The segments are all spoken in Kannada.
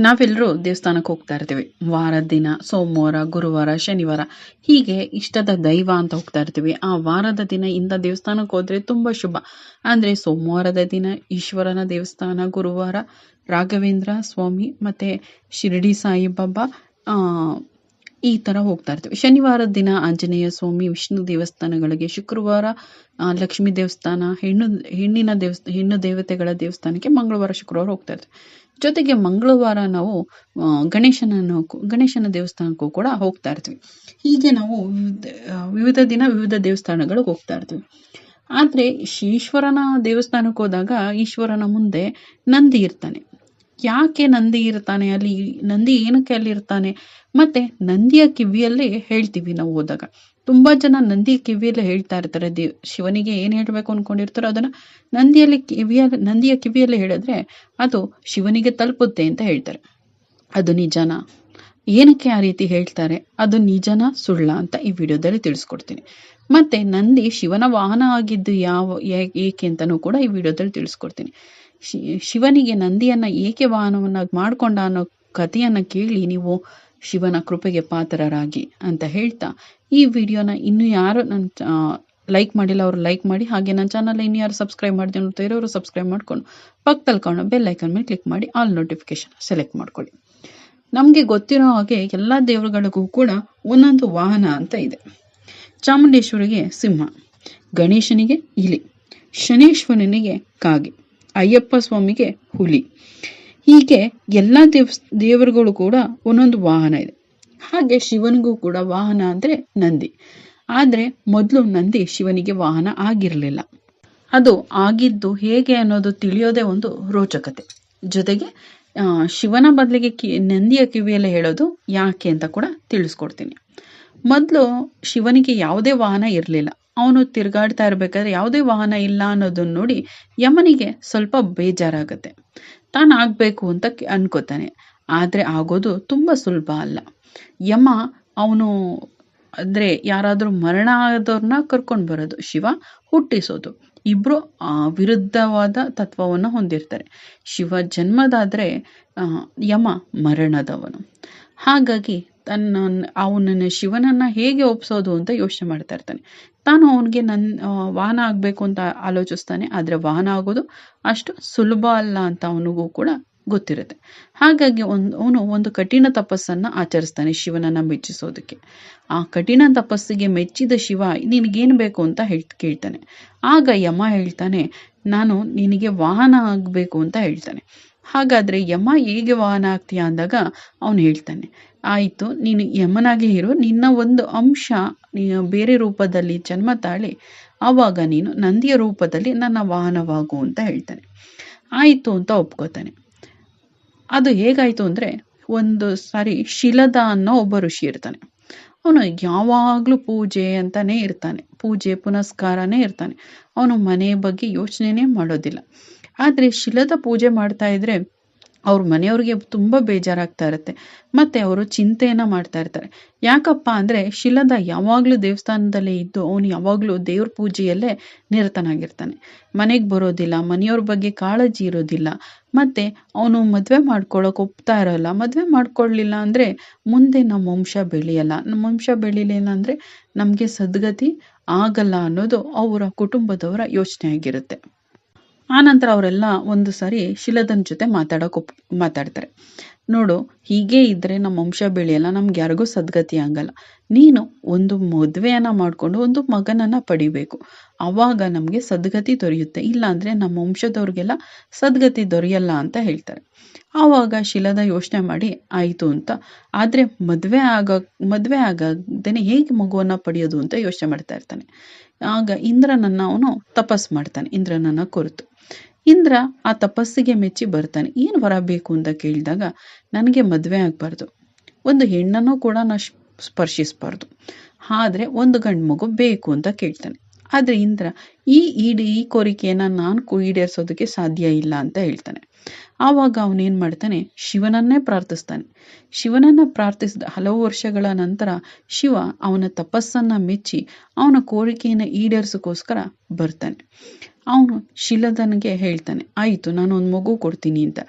ನಾವೆಲ್ಲರೂ ದೇವಸ್ಥಾನಕ್ಕೆ ಹೋಗ್ತಾ ಇರ್ತೀವಿ. ವಾರದ ದಿನ ಸೋಮವಾರ ಗುರುವಾರ ಶನಿವಾರ. ಹೀಗೆ ಇಷ್ಟದ ದೈವ ಅಂತ ಹೋಗ್ತಾ ಇರ್ತೀವಿ. ಆ ವಾರದ ದಿನ ಇಂಥ ದೇವಸ್ಥಾನಕ್ಕೆ ಹೋದ್ರೆ ತುಂಬ ಶುಭ. ಅಂದರೆ ಸೋಮವಾರದ ದಿನ ಈಶ್ವರನ ದೇವಸ್ಥಾನ ಗುರುವಾರ ರಾಘವೇಂದ್ರ ಸ್ವಾಮಿ ಮತ್ತು ಶಿರಡಿ ಸಾಯಿಬಾಬಾ ಆ, ಈ ಥರ ಹೋಗ್ತಾ ಇರ್ತೀವಿ. ಶನಿವಾರದ ದಿನ ಆಂಜನೇಯ ಸ್ವಾಮಿ ವಿಷ್ಣು ದೇವಸ್ಥಾನಗಳಿಗೆ ಶುಕ್ರವಾರ ಲಕ್ಷ್ಮೀ ದೇವಸ್ಥಾನ ಹೆಣ್ಣು ಹೆಣ್ಣಿನ ದೇವಸ್ಥ ಹೆಣ್ಣು ದೇವತೆಗಳ ದೇವಸ್ಥಾನಕ್ಕೆ ಮಂಗಳವಾರ ಶುಕ್ರವಾರ ಹೋಗ್ತಾ ಇರ್ತೀವಿ. ಜೊತೆಗೆ ಮಂಗಳವಾರ ನಾವು ಗಣೇಶನನ್ನು, ಗಣೇಶನ ದೇವಸ್ಥಾನಕ್ಕೂ ಕೂಡ ಹೋಗ್ತಾ ಇರ್ತೀವಿ. ಹೀಗೆ ನಾವು ವಿವಿಧ ದಿನ ವಿವಿಧ ದೇವಸ್ಥಾನಗಳಿಗೆ ಹೋಗ್ತಾ ಇರ್ತೀವಿ. ಆದರೆ ಈಶ್ವರನ ದೇವಸ್ಥಾನಕ್ಕೆ ಹೋದಾಗ ಈಶ್ವರನ ಮುಂದೆ ನಂದಿ ಇರ್ತಾನೆ. ಯಾಕೆ ನಂದಿ ಇರ್ತಾನೆ ಅಲ್ಲಿ? ನಂದಿ ಏನಕ್ಕೆ ಅಲ್ಲಿ ಇರ್ತಾನೆ? ಮತ್ತೆ ನಂದಿಯ ಕಿವಿಯಲ್ಲಿ ಹೇಳ್ತೀವಿ ನಾವು ಹೋದಾಗ. ತುಂಬಾ ಜನ ನಂದಿ ಕಿವಿಯಲ್ಲಿ ಹೇಳ್ತಾ ಇರ್ತಾರೆ. ದೇವ್ ಶಿವನಿಗೆ ಏನ್ ಹೇಳ್ಬೇಕು ಅನ್ಕೊಂಡಿರ್ತಾರೋ ಅದನ್ನ ನಂದಿಯಲ್ಲಿ ಕಿವಿಯಲ್ಲಿ, ನಂದಿಯ ಕಿವಿಯಲ್ಲಿ ಹೇಳಿದ್ರೆ ಅದು ಶಿವನಿಗೆ ತಲುಪುತ್ತೆ ಅಂತ ಹೇಳ್ತಾರೆ. ಅದು ನಿಜನಾ? ಏನಕ್ಕೆ ಆ ರೀತಿ ಹೇಳ್ತಾರೆ? ಅದು ನಿಜನ ಸುಳ್ಳ ಅಂತ ಈ ವಿಡಿಯೋದಲ್ಲಿ ತಿಳಿಸ್ಕೊಡ್ತೀನಿ. ಮತ್ತೆ ನಂದಿ ಶಿವನ ವಾಹನ ಆಗಿದ್ದು ಯಾವ, ಏಕೆ ಅಂತಾನು ಕೂಡ ಈ ವಿಡಿಯೋದಲ್ಲಿ ತಿಳಿಸ್ಕೊಡ್ತೀನಿ. ಶಿವನಿಗೆ ನಂದಿಯನ್ನ ಏಕೆ ವಾಹನವನ್ನಾಗಿ ಮಾಡ್ಕೊಂಡ ಅನ್ನೋ ಕಥೆಯನ್ನ ಕೇಳಿ ನೀವು ಶಿವನ ಕೃಪೆಗೆ ಪಾತ್ರರಾಗಿ ಅಂತ ಹೇಳ್ತಾ, ಈ ವಿಡಿಯೋನ ಇನ್ನು ಯಾರು ನನ್ನ ಲೈಕ್ ಮಾಡಿಲ್ಲ ಅವರು ಲೈಕ್ ಮಾಡಿ, ಹಾಗೆ ನನ್ನ ಚಾನಲ್ ಇನ್ನು ಯಾರು ಸಬ್ಸ್ಕ್ರೈಬ್ ಮಾಡಿದೆ ಅಂತ ಇರೋರು ಸಬ್ಸ್ಕ್ರೈಬ್ ಮಾಡ್ಕೊಂಡು ಪಕ್ಕದಲ್ಲಿ ಕಾಣೋ ಬೆಲ್ ಐಕನ್ ಮೇಲೆ ಕ್ಲಿಕ್ ಮಾಡಿ ಆಲ್ ನೋಟಿಫಿಕೇಶನ್ ಸೆಲೆಕ್ಟ್ ಮಾಡ್ಕೊಳ್ಳಿ. ನಮಗೆ ಗೊತ್ತಿರೋ ಹಾಗೆ ಎಲ್ಲ ದೇವರುಗಳಿಗೂ ಕೂಡ ಒಂದೊಂದು ವಾಹನ ಅಂತ ಇದೆ. ಚಾಮುಂಡೇಶ್ವರಿಗೆ ಸಿಂಹ, ಗಣೇಶನಿಗೆ ಇಲಿ, ಶನೇಶ್ವರನಿಗೆ ಕಾಗೆ. ಅಯ್ಯಪ್ಪ ಸ್ವಾಮಿಗೆ ಹುಲಿ. ಹೀಗೆ ಎಲ್ಲ ದೇವ್ ದೇವರುಗಳು ಕೂಡ ಒಂದೊಂದು ವಾಹನ ಇದೆ. ಹಾಗೆ ಶಿವನಿಗೂ ಕೂಡ ವಾಹನ ಅಂದ್ರೆ ನಂದಿ. ಆದರೆ ಮೊದಲು ನಂದಿ ಶಿವನಿಗೆ ವಾಹನ ಆಗಿರಲಿಲ್ಲ. ಅದು ಆಗಿದ್ದು ಹೇಗೆ ಅನ್ನೋದು ತಿಳಿಯೋದೇ ಒಂದು ರೋಚಕತೆ. ಜೊತೆಗೆ ಶಿವನ ಬದಲಿಗೆ ಕಿ, ನಂದಿಯ ಕಿವಿಯಲ್ಲಿ ಹೇಳೋದು ಯಾಕೆ ಅಂತ ಕೂಡ ತಿಳಿಸ್ಕೊಡ್ತೀನಿ. ಮೊದಲು ಶಿವನಿಗೆ ಯಾವುದೇ ವಾಹನ ಇರಲಿಲ್ಲ. ಅವನು ತಿರುಗಾಡ್ತಾ ಇರ್ಬೇಕಾದ್ರೆ ಯಾವುದೇ ವಾಹನ ಇಲ್ಲ ಅನ್ನೋದನ್ನ ನೋಡಿ ಯಮನಿಗೆ ಸ್ವಲ್ಪ ಬೇಜಾರಾಗತ್ತೆ. ತಾನು ಆಗ್ಬೇಕು ಅಂತ ಅನ್ಕೋತಾನೆ. ಆದ್ರೆ ಆಗೋದು ತುಂಬಾ ಸುಲಭ ಅಲ್ಲ. ಯಮ ಅವನು ಅಂದ್ರೆ ಯಾರಾದ್ರೂ ಮರಣ ಆದವ್ರನ್ನ ಕರ್ಕೊಂಡು ಬರೋದು, ಶಿವ ಹುಟ್ಟಿಸೋದು. ಇಬ್ರು ಆ ವಿರುದ್ಧವಾದ ತತ್ವವನ್ನು ಹೊಂದಿರ್ತಾರೆ. ಶಿವ ಜನ್ಮದಾದ್ರೆ ಯಮ ಮರಣದವನು. ಹಾಗಾಗಿ ತನ್ನ ಅವನನ್ನು, ಶಿವನನ್ನ ಹೇಗೆ ಒಪ್ಸೋದು ಅಂತ ಯೋಚನೆ ಮಾಡ್ತಾ ಇರ್ತಾನೆ. ತಾನು ಅವನಿಗೆ ನನ್ನ ವಾಹನ ಆಗ್ಬೇಕು ಅಂತ ಆಲೋಚಿಸ್ತಾನೆ, ಆದ್ರೆ ವಾಹನ ಆಗೋದು ಅಷ್ಟು ಸುಲಭ ಅಲ್ಲ ಅಂತ ಅವನಿಗೂ ಕೂಡ ಗೊತ್ತಿರುತ್ತೆ. ಹಾಗಾಗಿ ಒಂದು, ಅವನು ಒಂದು ಕಠಿಣ ತಪಸ್ಸನ್ನ ಆಚರಿಸ್ತಾನೆ ಶಿವನನ್ನ ಮೆಚ್ಚಿಸೋದಕ್ಕೆ. ಆ ಕಠಿಣ ತಪಸ್ಸಿಗೆ ಮೆಚ್ಚಿದ ಶಿವ ನಿನಗೇನು ಬೇಕು ಅಂತ ಹೇಳ್, ಕೇಳ್ತಾನೆ. ಆಗ ಯಮ ಹೇಳ್ತಾನೆ, ನಾನು ನಿನಗೆ ವಾಹನ ಆಗಬೇಕು ಅಂತ ಹೇಳ್ತಾನೆ. ಹಾಗಾದ್ರೆ ಯಮ ಹೇಗೆ ವಾಹನ ಆಗ್ತೀಯಾ ಅಂದಾಗ ಅವನು ಹೇಳ್ತಾನೆ, ಆಯ್ತು, ನೀನು ಯಮನಾಗಿ ಇರು, ನಿನ್ನ ಒಂದು ಅಂಶ ಬೇರೆ ರೂಪದಲ್ಲಿ ಜನ್ಮ ತಾಳಿ, ಆವಾಗ ನೀನು ನಂದಿಯ ರೂಪದಲ್ಲಿ ನನ್ನ ವಾಹನವಾಗು ಅಂತ ಹೇಳ್ತಾನೆ. ಆಯ್ತು ಅಂತ ಒಪ್ಕೋತಾನೆ. ಅದು ಹೇಗಾಯ್ತು ಅಂದ್ರೆ ಒಂದು ಸಾರಿ ಶಿಲದ ಅನ್ನೋ ಒಬ್ಬ ಋಷಿ ಇರ್ತಾನೆ. ಅವನು ಯಾವಾಗ್ಲೂ ಪೂಜೆ ಅಂತಾನೆ ಇರ್ತಾನೆ, ಪೂಜೆ ಪುನಸ್ಕಾರನೇ ಇರ್ತಾನೆ. ಅವನು ಮನೆ ಬಗ್ಗೆ ಯೋಚನೆನೇ ಮಾಡೋದಿಲ್ಲ. ಆದ್ರೆ ಶಿಲದ ಪೂಜೆ ಮಾಡ್ತಾ ಇದ್ರೆ ಅವ್ರ ಮನೆಯವ್ರಿಗೆ ತುಂಬಾ ಬೇಜಾರಾಗ್ತಾ ಇರುತ್ತೆ. ಮತ್ತೆ ಅವರು ಚಿಂತೆಯನ್ನ ಮಾಡ್ತಾ ಇರ್ತಾರೆ. ಯಾಕಪ್ಪ ಅಂದ್ರೆ ಶಿಲದ ಯಾವಾಗ್ಲೂ ದೇವಸ್ಥಾನದಲ್ಲೇ ಇದ್ದು ಅವನು ಯಾವಾಗ್ಲೂ ದೇವ್ರ ಪೂಜೆಯಲ್ಲೇ ನಿರತನಾಗಿರ್ತಾನೆ. ಮನೆಗೆ ಬರೋದಿಲ್ಲ, ಮನೆಯವ್ರ ಬಗ್ಗೆ ಕಾಳಜಿ ಇರೋದಿಲ್ಲ. ಮತ್ತೆ ಅವನು ಮದ್ವೆ ಮಾಡ್ಕೊಳಕ್ ಒಪ್ತಾ ಇರೋಲ್ಲ. ಮದ್ವೆ ಮಾಡ್ಕೊಳ್ಲಿಲ್ಲ ಅಂದ್ರೆ ಮುಂದೆ ನಮ್ಮ ವಂಶ ಬೆಳೆಯಲ್ಲ. ನಮ್ಮ ವಂಶ ಬೆಳಿಲಿಲ್ಲ ಅಂದ್ರೆ ನಮ್ಗೆ ಸದ್ಗತಿ ಆಗಲ್ಲ ಅನ್ನೋದು ಅವರ ಕುಟುಂಬದವರ ಯೋಚನೆ ಆಗಿರುತ್ತೆ. ಆನಂತರ ಅವರೆಲ್ಲ ಒಂದು ಸಾರಿ ಶಿಲದನ್ ಜೊತೆ ಮಾತಾಡಕ್ ಒಪ್, ಮಾತಾಡ್ತಾರೆ. ನೋಡು, ಹೀಗೆ ಇದ್ರೆ ನಮ್ಮ ವಂಶ ಬೆಳೆಯಲ್ಲ, ನಮ್ಗೆ ಯಾರಿಗೂ ಸದ್ಗತಿ ಆಗಲ್ಲ. ನೀನು ಒಂದು ಮದುವೆಯನ್ನ ಮಾಡ್ಕೊಂಡು ಒಂದು ಮಗನನ್ನ ಪಡಿಬೇಕು. ಅವಾಗ ನಮ್ಗೆ ಸದ್ಗತಿ ದೊರೆಯುತ್ತೆ. ಇಲ್ಲಾಂದ್ರೆ ನಮ್ಮ ವಂಶದವ್ರಿಗೆಲ್ಲ ಸದ್ಗತಿ ದೊರೆಯಲ್ಲ ಅಂತ ಹೇಳ್ತಾರೆ. ಆವಾಗ ಶಿಲದ ಯೋಚನೆ ಮಾಡಿ ಆಯ್ತು ಅಂತ. ಆದ್ರೆ ಮದ್ವೆ ಆಗ, ಮದ್ವೆ ಆಗದೇನೆ ಹೇಗೆ ಮಗುವನ್ನ ಪಡೆಯೋದು ಅಂತ ಯೋಚನೆ ಮಾಡ್ತಾ ಇರ್ತಾನೆ. ಆಗ ಇಂದ್ರನನ್ನ ಅವನು ತಪಸ್ ಮಾಡ್ತಾನೆ, ಇಂದ್ರನನ್ನ ಕೊರತು. ಇಂದ್ರ ಆ ತಪಸ್ಸಿಗೆ ಮೆಚ್ಚಿ ಬರ್ತಾನೆ. ಏನ್ ವರ ಬೇಕು ಅಂತ ಕೇಳಿದಾಗ, ನನಗೆ ಮದ್ವೆ ಆಗ್ಬಾರ್ದು. ಒಂದು ಹೆಣ್ಣನ್ನು ಕೂಡ ನಾ ಶ್- ಸ್ಪರ್ಶಿಸ್ಬಾರ್ದು ಆದರೆ ಒಂದು ಗಂಡು ಮಗು ಬೇಕು ಅಂತ ಕೇಳ್ತಾನೆ. ಆದರೆ ಇಂದ್ರ ಈ ಈಡಿ ಈ ಕೋರಿಕೆಯನ್ನು ನಾನು ಈಡೇರಿಸೋದಕ್ಕೆ ಸಾಧ್ಯ ಇಲ್ಲ ಅಂತ ಹೇಳ್ತಾನೆ. ಆವಾಗ ಅವನೇನು ಮಾಡ್ತಾನೆ? ಶಿವನನ್ನೇ ಪ್ರಾರ್ಥಿಸ್ತಾನೆ. ಶಿವನನ್ನ ಪ್ರಾರ್ಥಿಸಿದ ಹಲವು ವರ್ಷಗಳ ನಂತರ ಶಿವ ಅವನ ತಪಸ್ಸನ್ನ ಮೆಚ್ಚಿ ಅವನ ಕೋರಿಕೆಯನ್ನು ಈಡೇರಿಸೋಕೋಸ್ಕರ ಬರ್ತಾನೆ. ಅವನು ಶಿಲದನಿಗೆ ಹೇಳ್ತಾನೆ, ಆಯಿತು ನಾನು ಒಂದು ಮಗು ಕೊಡ್ತೀನಿ ಅಂತ.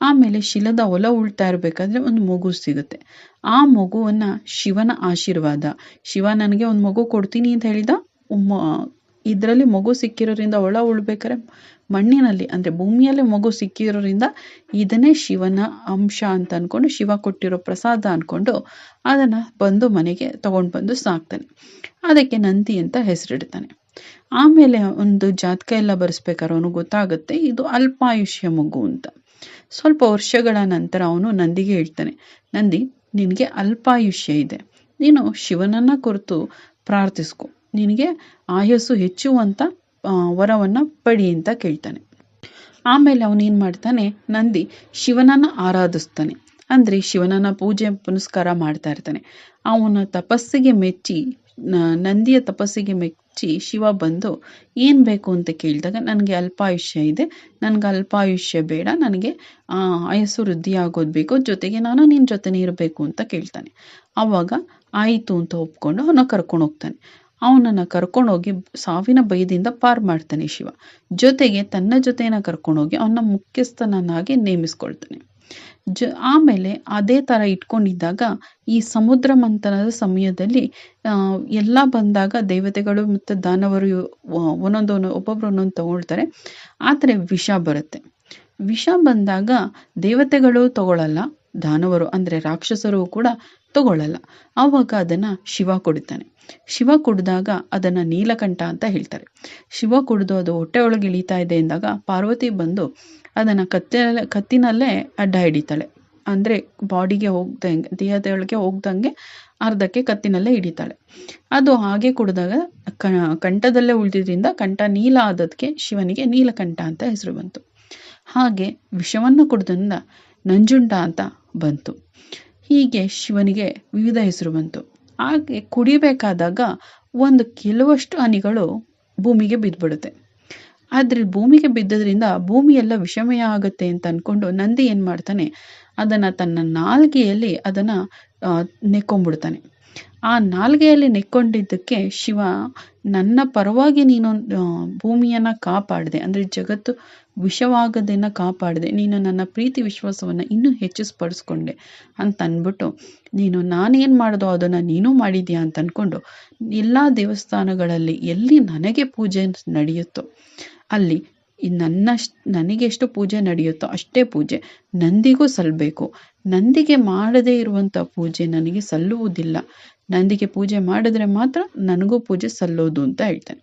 ಆಮೇಲೆ ಶಿಲದ ಒಲ ಉಳ್ತಾ ಇರಬೇಕಾದ್ರೆ ಒಂದು ಮಗು ಸಿಗುತ್ತೆ. ಆ ಮಗುವನ್ನ ಶಿವನ ಆಶೀರ್ವಾದ, ಶಿವ, ನನಗೆ ಒಂದು ಮಗು ಕೊಡ್ತೀನಿ ಅಂತ ಹೇಳಿದ ಇದರಲ್ಲಿ ಮಗು ಸಿಕ್ಕಿರೋದ್ರಿಂದ ಒಳ ಉಳ್ಬೇಕಾದ್ರೆ ಮಣ್ಣಿನಲ್ಲಿ, ಅಂದರೆ ಭೂಮಿಯಲ್ಲೇ ಮಗು ಸಿಕ್ಕಿರೋದ್ರಿಂದ ಇದನ್ನೇ ಶಿವನ ಅಂಶ ಅಂತ ಅಂದ್ಕೊಂಡು ಶಿವ ಕೊಟ್ಟಿರೋ ಪ್ರಸಾದ ಅಂದ್ಕೊಂಡು ಅದನ್ನು ಬಂದು ಮನೆಗೆ ತಗೊಂಡು ಬಂದು ಸಾಕ್ತಾನೆ. ಅದಕ್ಕೆ ನಂದಿ ಅಂತ ಹೆಸರಿಡ್ತಾನೆ. ಆಮೇಲೆ ಒಂದು ಜಾತಕ ಎಲ್ಲ ಬರೆಸ್ಬೇಕಾದ್ರೆ ಅವನು ಗೊತ್ತಾಗುತ್ತೆ, ಇದು ಅಲ್ಪಾಯುಷ್ಯ ಮಗು ಅಂತ. ಸ್ವಲ್ಪ ವರ್ಷಗಳ ನಂತರ ಅವನು ನಂದಿಗೆ ಹೇಳ್ತಾನೆ, ನಂದಿ, ನಿನಗೆ ಅಲ್ಪಾಯುಷ್ಯ ಇದೆ. ನೀನು ಶಿವನನ್ನ ಕುರಿತು ಪ್ರಾರ್ಥಿಸ್ಕೊ. ನಿನಗೆ ಆಯಸ್ಸು ಹೆಚ್ಚುವಂತ ವರವನ್ನು ಪಡಿ ಅಂತ ಕೇಳ್ತಾನೆ. ಆಮೇಲೆ ಅವನೇನು ಮಾಡ್ತಾನೆ, ನಂದಿ ಶಿವನನ್ನ ಆರಾಧಿಸ್ತಾನೆ. ಅಂದರೆ ಶಿವನನ್ನ ಪೂಜೆ ಪುನಸ್ಕಾರ ಮಾಡ್ತಾ ಇರ್ತಾನೆ. ಅವನ ತಪಸ್ಸಿಗೆ ಮೆಚ್ಚಿ ನಂದಿಯ ತಪಸ್ಸಿಗೆ ಮೆಚ್ಚಿ ಶಿವ ಬಂದು ಏನು ಬೇಕು ಅಂತ ಕೇಳಿದಾಗ ನನಗೆ ಅಲ್ಪಾಯುಷ್ಯ ಇದೆ, ನನಗೆ ಅಲ್ಪಾಯುಷ್ಯ ಬೇಡ, ನನಗೆ ಆಯಸ್ಸು ವೃದ್ಧಿ ಆಗೋದು ಬೇಕು, ಜೊತೆಗೆ ನಾನು ನಿನ್ನ ಜೊತೆನೇ ಇರಬೇಕು ಅಂತ ಕೇಳ್ತಾನೆ. ಆವಾಗ ಆಯಿತು ಅಂತ ಒಪ್ಕೊಂಡು ಅವನ ಕರ್ಕೊಂಡು ಹೋಗ್ತಾನೆ. ಅವನನ್ನು ಕರ್ಕೊಂಡೋಗಿ ಸಾವಿನ ಭಯದಿಂದ ಪಾರ್ ಮಾಡ್ತಾನೆ ಶಿವ. ಜೊತೆಗೆ ತನ್ನ ಜೊತೆನ ಕರ್ಕೊಂಡೋಗಿ ಅವನ ಮುಖ್ಯಸ್ಥನನ್ನಾಗಿ ನೇಮಿಸ್ಕೊಳ್ತಾನೆ. ಜ, ಆಮೇಲೆ ಅದೇ ಥರ ಇಟ್ಕೊಂಡಿದ್ದಾಗ ಈ ಸಮುದ್ರ ಮಂಥನದ ಸಮಯದಲ್ಲಿ ಎಲ್ಲ ಬಂದಾಗ ದೇವತೆಗಳು ಮತ್ತು ದಾನವರು ಒಂದೊಂದು ಒಬ್ಬೊಬ್ರು ಒಂದೊಂದು ತಗೊಳ್ತಾರೆ. ಆದರೆ ವಿಷ ಬರುತ್ತೆ. ವಿಷ ಬಂದಾಗ ದೇವತೆಗಳು ತಗೊಳ್ಳಲ್ಲ ದಾನವರು ಅಂದರೆ ರಾಕ್ಷಸರು ಕೂಡ ತಗೊಳ್ಳಲ್ಲ. ಆವಾಗ ಅದನ್ನು ಶಿವ ಕುಡಿತಾನೆ ಶಿವ ಕುಡಿದಾಗ ಅದನ್ನು ನೀಲಕಂಠ ಅಂತ ಹೇಳ್ತಾರೆ. ಶಿವ ಕುಡಿದು ಅದು ಹೊಟ್ಟೆ ಒಳಗೆ ಇಳಿತಾ ಇದೆ ಎಂದಾಗ ಪಾರ್ವತಿ ಬಂದು ಅದನ್ನು ಕತ್ತಿನಲ್ಲೇ ಕತ್ತಿನಲ್ಲೇ ಅಡ್ಡ ಹಿಡಿತಾಳೆ. ಅಂದರೆ ಬಾಡಿಗೆ ಹೋಗ್ದಂಗೆ ದೇಹದೊಳಗೆ ಹೋಗ್ದಂಗೆ ಅರ್ಧಕ್ಕೆ ಕತ್ತಿನಲ್ಲೇ ಹಿಡಿತಾಳೆ. ಅದು ಹಾಗೆ ಕುಡಿದಾಗ ಕಂಠದಲ್ಲೇ ಉಳಿದಿದ್ರಿಂದ ಕಂಠ ನೀಲ ಆದದಕ್ಕೆ ಶಿವನಿಗೆ ನೀಲಕಂಠ ಅಂತ ಹೆಸರು ಬಂತು. ಹಾಗೆ ವಿಷವನ್ನು ಕುಡಿದ್ರಿಂದ ನಂಜುಂಡ ಅಂತ ಬಂತು. ಹೀಗೆ ಶಿವನಿಗೆ ವಿವಿಧ ಹೆಸರು ಬಂತು. ಹಾಗೆ ಕುಡಿಬೇಕಾದಾಗ ಒಂದು ಕೆಲವಷ್ಟು ಹನಿಗಳು ಭೂಮಿಗೆ ಬಿದ್ದುಬಿಡುತ್ತೆ. ಆದರೆ ಭೂಮಿಗೆ ಬಿದ್ದದ್ರಿಂದ ಭೂಮಿ ಎಲ್ಲ ವಿಷಮಯ ಆಗುತ್ತೆ ಅಂತ ಅಂದ್ಕೊಂಡು ನಂದಿ ಏನು ಮಾಡ್ತಾನೆ, ಅದನ್ನು ತನ್ನ ನಾಲ್ಗೆಯಲ್ಲಿ ಅದನ್ನು ನೆಕ್ಕೊಂಡ್ಬಿಡ್ತಾನೆ. ಆ ನಾಲ್ಗೆಯಲ್ಲಿ ನೆಕ್ಕೊಂಡಿದ್ದಕ್ಕೆ ಶಿವ ನನ್ನ ಪರವಾಗಿ ನೀನು ಭೂಮಿಯನ್ನು ಕಾಪಾಡಿದೆ, ಅಂದರೆ ಜಗತ್ತು ವಿಷವಾಗದನ್ನು ಕಾಪಾಡಿದೆ, ನೀನು ನನ್ನ ಪ್ರೀತಿ ವಿಶ್ವಾಸವನ್ನು ಇನ್ನೂ ಹೆಚ್ಚಿಸ್ಪಡಿಸ್ಕೊಂಡೆ ಅಂತ ಅಂದ್ಬಿಟ್ಟು ನೀನು ನಾನೇನು ಮಾಡ್ದೋ ಅದನ್ನು ನೀನು ಮಾಡಿದ್ಯಾ ಅಂತ ಅಂದ್ಕೊಂಡು ಎಲ್ಲ ದೇವಸ್ಥಾನಗಳಲ್ಲಿ ಎಲ್ಲಿ ನನಗೆ ಪೂಜೆ ನಡೆಯುತ್ತೋ, ಅಲ್ಲಿ ನನ್ನ ನನಗೆ ಎಷ್ಟು ಪೂಜೆ ನಡೆಯುತ್ತೋ ಅಷ್ಟೇ ಪೂಜೆ ನಂದಿಗೂ ಸಲ್ಲಬೇಕು ನಂದಿಗೆ ಮಾಡದೇ ಇರುವಂಥ ಪೂಜೆ ನನಗೆ ಸಲ್ಲುವುದಿಲ್ಲ. ನಂದಿಗೆ ಪೂಜೆ ಮಾಡಿದ್ರೆ ಮಾತ್ರ ನನಗೂ ಪೂಜೆ ಸಲ್ಲೋದು ಅಂತ ಹೇಳ್ತಾನೆ.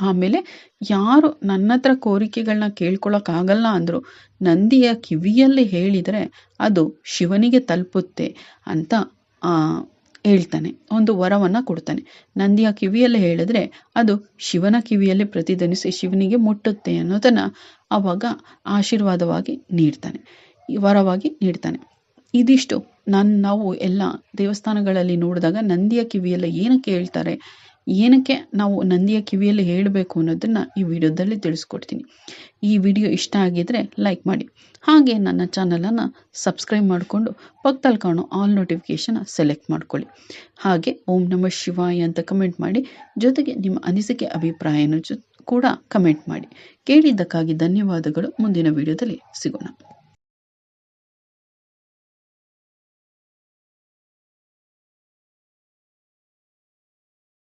ಆಮೇಲೆ ಯಾರು ನನ್ನ ಹತ್ರ ಕೋರಿಕೆಗಳನ್ನ ಕೇಳ್ಕೊಳಕ್ಕಾಗಲ್ಲ ಅಂದರು ನಂದಿಯ ಕಿವಿಯಲ್ಲಿ ಹೇಳಿದರೆ ಅದು ಶಿವನಿಗೆ ತಲುಪುತ್ತೆ ಅಂತ ಹೇಳ್ತಾನೆ. ಒಂದು ವರವನ್ನು ಕೊಡ್ತಾನೆ. ನಂದಿಯ ಕಿವಿಯಲ್ಲಿ ಹೇಳಿದ್ರೆ ಅದು ಶಿವನ ಕಿವಿಯಲ್ಲಿ ಪ್ರತಿಧ್ವನಿಸಿ ಶಿವನಿಗೆ ಮುಟ್ಟುತ್ತೆ ಅನ್ನೋದನ್ನು ಅವಾಗ ಆಶೀರ್ವಾದವಾಗಿ ನೀಡ್ತಾನೆ. ವರವಾಗಿ ನೀಡ್ತಾನೆ. ಇದಿಷ್ಟು. ನಾನು ನಾವು ಎಲ್ಲ ದೇವಸ್ಥಾನಗಳಲ್ಲಿ ನೋಡಿದಾಗ ನಂದಿಯ ಕಿವಿಯಲ್ಲಿ ಏನಕ್ಕೆ ಹೇಳ್ತಾರೆ? ಏನಕ್ಕೆ ನಾವು ನಂದಿಯ ಕಿವಿಯಲ್ಲಿ ಹೇಳಬೇಕು ಅನ್ನೋದನ್ನು ಈ ವಿಡಿಯೋದಲ್ಲಿ ತಿಳಿಸ್ಕೊಡ್ತೀನಿ. ಈ ವಿಡಿಯೋ ಇಷ್ಟ ಆಗಿದ್ರೆ ಲೈಕ್ ಮಾಡಿ. ಹಾಗೆ ನನ್ನ ಚಾನಲನ್ನು ಸಬ್ಸ್ಕ್ರೈಬ್ ಮಾಡಿಕೊಂಡು ಪಕ್ಕದಲ್ಲಿ ಕಾಣೋ ಆಲ್ ನೋಟಿಫಿಕೇಷನ್ ಸೆಲೆಕ್ಟ್ ಮಾಡ್ಕೊಳ್ಳಿ. ಹಾಗೆ ಓಂ ನಮ ಶಿವಾಯ ಅಂತ ಕಮೆಂಟ್ ಮಾಡಿ. ಜೊತೆಗೆ ನಿಮ್ಮ ಅನಿಸಿಕೆ, ಅಭಿಪ್ರಾಯನ ಕೂಡ ಕಮೆಂಟ್ ಮಾಡಿ. ಕೇಳಿದ್ದಕ್ಕಾಗಿ ಧನ್ಯವಾದಗಳು. ಮುಂದಿನ ವಿಡಿಯೋದಲ್ಲಿ ಸಿಗೋಣ.